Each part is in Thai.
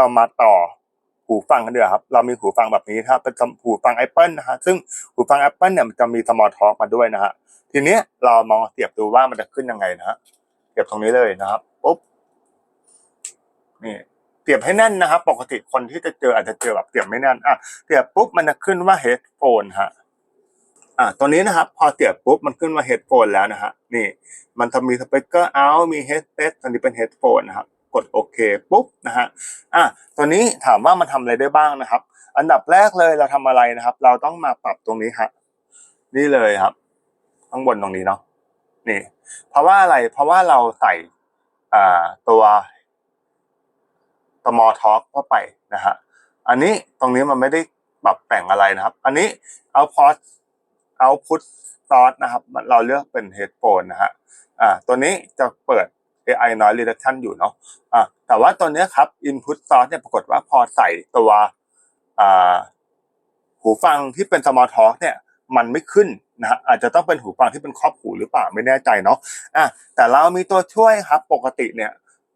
เรามาต่อหูฟังกันเดียวาครับ เรามีหูฟังแบบนี้ครับเป็นหูฟัง Apple นะฮะซึ่งหูฟัง Apple เนี่ยมันจะมี Small Talk มาด้วยนะฮะทีนี้เรามองเสียบดูว่ามันจะขึ้นยังไงนะฮะเสียบตรงนี้เลยนะครับปุ๊บนี่เสียบให้แน่นนะครับ ปกติคนที่จะเจออาจจะเจอแบบเสียบไม่แน่นอะเสียบปุ๊บมันจะขึ้นว่า headphone ฮะอะตัวนี้นะครับ พอเสียบปุ๊บมันขึ้นว่า headphone แล้วนะฮะนี่ มันจะมีสเปกเกอร์เอามี headset อันนี้เป็น headphone นะครับ กดโอเคปุ๊บนะฮะอะตัวนี้ถามว่ามันทำอะไรได้บ้างนะครับ อันดับแรกเลยเราทำอะไรนะครับ เราต้องมาปรับตรงนี้ฮะนี่เลยครับ ข้างบนตรงนี้เนาะนี่ เพราะว่าอะไรเพราะว่าเราใส่อ่าตัวตมอทอ k เข้าไปนะฮะอันนี้ตรงนี้มันไม่ได้ปรับแต่งอะไรนะครับ อันนี้เอาพอสเอาพุทซอสนะครับ เราเลือกเป็นเฮดโฟนนะฮะอ่าตัวนี้จะเปิด AI noise reduction อยู่เนาะอะแต่ว่าตัวเนี้ยครับ input source เนี่ยปรากฏว่าพอใส่ตัวอ่าหูฟังที่เป็น small talk เนี่ยมันไม่ขึ้นนะฮะอาจจะต้องเป็นหูฟังที่เป็นครอบหูหรือเปล่าไม่แน่ใจเนาะอะแต่เรามีตัวช่วยครับปกติเนี่ย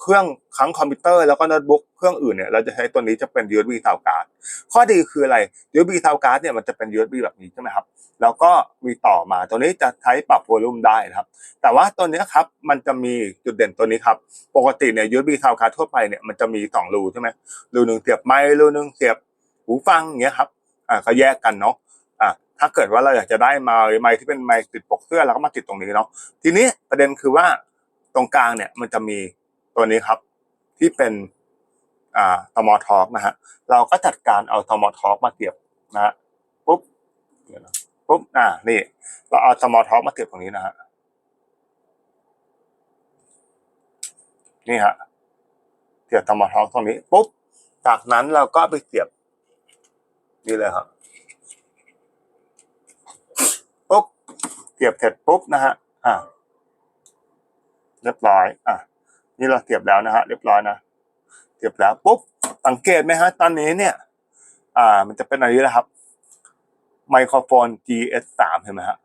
เครื่องทั้งคอมพิวเตอร์แล้วก็โน้ตบุ๊กเครื่องอื่นเนี่ยเราจะใช้ตัวนี้จะเป็น USB sound card ข้อดีคืออะไร USB sound card เนี่ยมันจะเป็น USB แบบนี้ใช่ไหมครับแล้วก็มีต่อมาตัวนี้จะใช้ปรับวอลุ่มได้นะครับ แต่ว่าตัวนี้ครับมันจะมีจุดเด่นตัวนี้ครับ ปกติเนี่ย USB sound card ทั่วไปเนี่ยมันจะมีสองรูใช่ไหมรูหนึ่งเสียบไมค์รูหนึ่งเสียบหูฟังอย่างเงี้ยครับอ่าเขาแยกกันเนาะอ่าถ้าเกิดว่าเราอยากจะได้ไมค์ไมค์ที่เป็นไมค์ติดปกเสื้อเราก็มาติดตรงนี้เนาะทีนี้ประเด็นคือว่าตรงกลางเนี่ยมันจะมี ตัวนี้ครับ ที่เป็นอ่าตมอทอกนะฮะเราก็จัดการเอาตมอทอกมาเสียบนะฮะปุ๊บปุ๊บอ่านี่เราเอาตมอทอกมาเสียบตรงนี้นะฮะนี่ฮะเสียบธรรมท้องตรงนี้ปุ๊บจากนั้นเราก็ไปเสียบนี่เลยครับปุ๊บเสียบเสร็จปุ๊บนะฮะอ่าเรียบร้อย อะ นี่เราเสียบแล้วนะฮะเรียบร้อยนะเสียบแล้วปุ๊บสังเกตไหมฮะตอนนี้เนี่ย อ่า มันจะเป็นอะไรนะครับ ไมโครโฟน GS3 เห็นไหมฮะ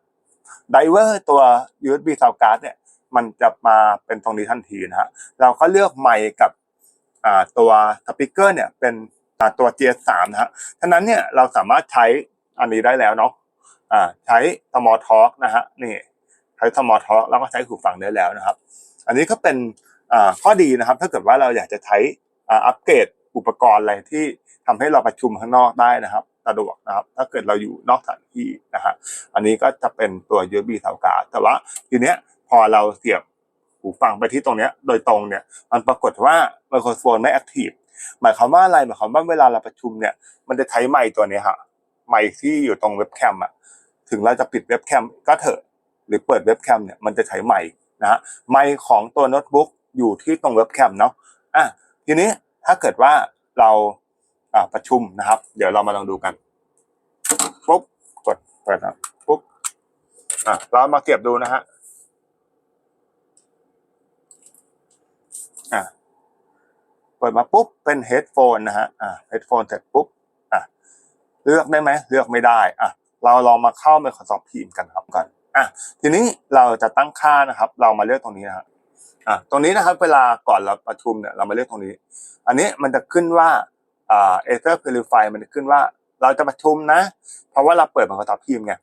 ไดเวอร์ตัว USB sound card เนี่ย มันจะมาเป็นตรงนี้ทันทีนะฮะเราก็เลือกไมค์กับอ่าตัวสปีกเกอร์เนี่ย เป็นอ่าตัว GS3 นะฮะฉะนั้นเนี่ยเราสามารถใช้อันนี้ได้แล้วเนาะอ่าใช้ small talk นะฮะนี่ใช้ small talk แล้วก็ใช้หูฟังได้แล้วนะครับ อันนี้ก็เป็น ข้อดีนะครับ ถ้าเกิดว่าเราอยากจะใช้อัปเกรดอุปกรณ์อะไรที่ทำให้เราประชุมข้างนอกได้นะครับสะดวกนะครับ ถ้าเกิดเราอยู่นอกสถานที่นะฮะอันนี้ก็จะเป็นตัว USB เท่าการแต่ว่าทีเนี้ยพอเราเสียบหูฟังไปที่ตรงเนี้ยโดยตรงเนี่ยมันปรากฏว่าไมโครโฟนไม่แอคทีฟหมายความว่าอะไรหมายความว่าเวลาเราประชุมเนี่ยมันจะใช้ไมค์ตัวนี้ฮะไมค์ที่อยู่ตรงเว็บแคมอะถึงเราจะปิดเว็บแคมก็เถอะหรือเปิดเว็บแคมเนี่ยมันจะใช้ไมค์นะฮะไมค์ของตัวโน้ตบุ๊ก อยู่ที่ตรงเว็บแคมเนาะอะทีนี้ถ้าเกิดว่าเราประชุมนะครับ เดี๋ยวเรามาลองดูกันปุ๊บกดเปิดนะปุ๊บอะเรามาเก็บดูนะฮะอะเปิดมาปุ๊บเป็นเฮดโฟนนะฮะอะเฮดโฟนเสร็จปุ๊บอะเลือกได้ไหมเลือกไม่ได้อะเราลองมาเข้า Microsoft Teams กันครับก่อนอะทีนี้เราจะตั้งค่านะครับ เรามาเลือกตรงนี้นะฮะ อะตรงนี้นะครับเวลาก่อนเราประชุมเนี่ยเรามาเลือกตรงนี้ อันนี้มันจะขึ้นว่าอ่า Ether Purify มันจะขึ้นว่าเราจะประชุมนะ เพราะว่าเราเปิด Microsoft Teams ไง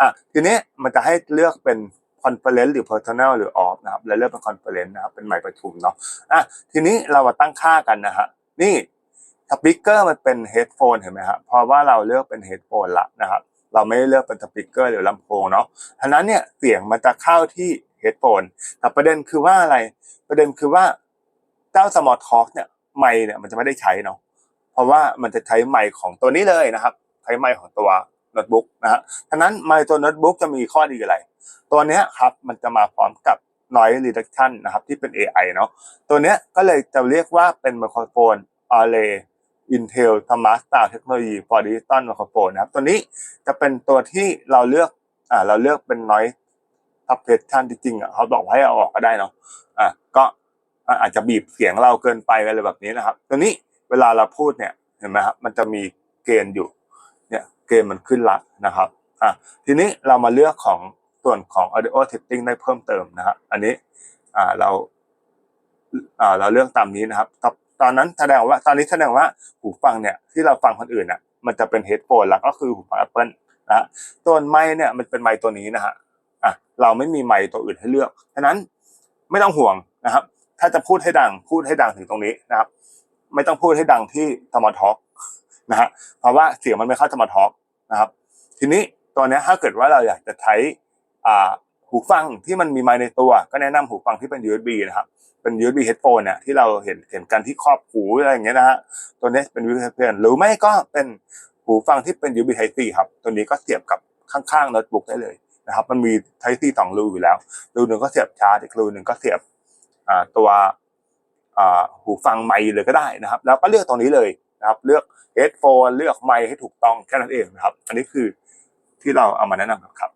อะทีนี้มันจะให้เลือกเป็น Conference หรือ Personal หรือ Off นะครับแล้วเลือกเป็น Conference นะครับเป็นหมายประชุมเนาะอะทีนี้เรามาตั้งค่ากันนะฮะนี่สปีกเกอร์มันเป็นเฮดโฟนเห็นไหมฮะเพราะว่าเราเลือกเป็นเฮดโฟนละนะครับเราไม่ได้เลือกเป็นสปีกเกอร์หรือลำโพงเนาะฉะนั้นเนี่ยเสียงมันจะเข้าที่ เฮดโฟนแต่ประเด็นคือว่าอะไร ประเด็นคือว่าเจ้า Smart Talk เนี่ยไมค์เนี่ยมันจะไม่ได้ใช้เนาะเพราะว่ามันจะใช้ไมค์ของตัวนี้เลยนะครับ ใช้ไมค์ของตัวโน้ตบุ๊กนะฮะฉะนั้นไมค์ตัวโน้ตบุ๊กจะมีข้อดีอะไร ตัวเนี้ยครับมันจะมาพร้อมกับ noise reduction นะครับที่เป็น AI เนาะตัวเนี้ยก็เลยจะเรียกว่าเป็นไมโครโฟน Array Intel Smart Style Technology for Digital Microphone นะครับ ตัวนี้จะเป็นตัวที่เราเลือกอ่าเราเลือกเป็น noise suppression จริงๆอะเขาบอกให้เอาออกก็ได้เนาะอ่าก็อาจจะบีบเสียงเราเกินไปอะไรแบบนี้นะครับตัวนี้เวลาเราพูดเนี่ยเห็นไหมครับมันจะมีเกณฑ์อยู่เนี่ยเกณฑ์มันขึ้นละนะครับอะทีนี้เรามาเลือกของส่วนของ audio setting ได้เพิ่มเติมนะฮะอันนี้อ่าเราอ่าเราเลือกตามนี้นะครับ ตอนนั้นแสดงว่าตอนนี้แสดงว่าหูฟังเนี่ยที่เราฟังคนอื่นน่ะมันจะเป็นเฮดโฟนแล้วก็คือหูฟัง Apple นะฮะส่วนไมค์เนี่ยมันเป็นไมค์ตัวนี้นะฮะ อะเราไม่มีไมค์ตัวอื่นให้เลือกฉะนั้นไม่ต้องห่วงนะครับ ถ้าจะพูดให้ดังพูดให้ดังถึงตรงนี้นะครับ ไม่ต้องพูดให้ดังที่สมาร์ทอ k นะฮะเพราะว่าเสียงมันไม่เข้าสมาร์ทอ k นะครับ ทีนี้ตัวนี้ถ้าเกิดว่าเราอยากจะใช้อ่าหูฟังที่มันมีไมค์ในตัว ก็แนะนำหูฟังที่เป็น USB นะครับเป็น USB headphone เนี่ยที่เราเห็นเห็นกันที่ครอบหูอะไรอย่างเงี้ยนะฮะตัวนี้เป็น USB headphone หรือไม่ก็เป็นหูฟังที่เป็น USB Type C ครับ ตัวนี้ก็เสียบกับข้างๆโน้ตบุ๊กได้เลย นะครับ มันมีไทซี่สองรูอยู่แล้ว รูหนึ่งก็เสียบชาร์จอีกรูหนึ่งก็เสียบตัวหูฟังไมค์เลยก็ได้นะครับ แล้วก็เลือกตรงนี้เลยนะครับ เลือกเฮดโฟนเลือกไมค์ให้ถูกต้องแค่นั้นเองนะครับ อันนี้คือที่เราเอามาแนะนำครับ